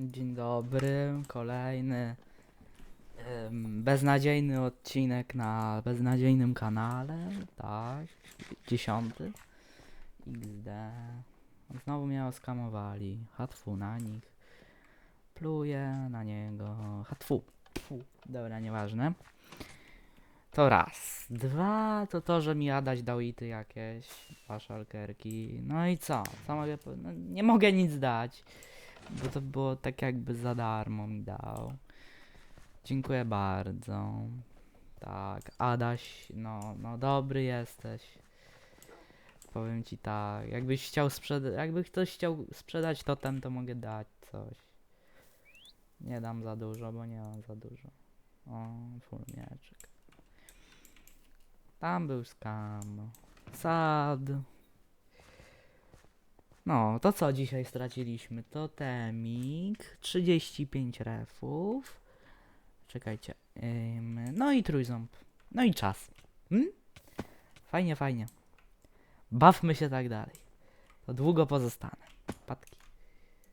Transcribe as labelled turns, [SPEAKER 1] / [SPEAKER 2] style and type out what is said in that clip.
[SPEAKER 1] Dzień dobry, kolejny em, beznadziejny odcinek na beznadziejnym kanale, tak, dziesiąty, XD, znowu mnie oskamowali, hatfu na nich, pluję na niego, hatfu, Fu, dobra, nieważne. To raz, dwa, to to, że mi Adaś dał ity jakieś, dwa szalkerki, no i co, co mogę, no, nie mogę nic dać. Bo to było tak jakby za darmo mi dał. Dziękuję bardzo. Tak, Adaś, no, no dobry jesteś. Powiem ci tak, jakbyś chciał sprzedać, jakby ktoś chciał sprzedać totem, to mogę dać coś. Nie dam za dużo, bo nie mam za dużo. O, full mieczek. Tam był skam. Sad. No, to co dzisiaj straciliśmy? Totemik, 35 refów. Czekajcie. ym, no i trójząb. No i czas. Hmm? Fajnie, fajnie. Bawmy się tak dalej. To długo pozostanę. Patki.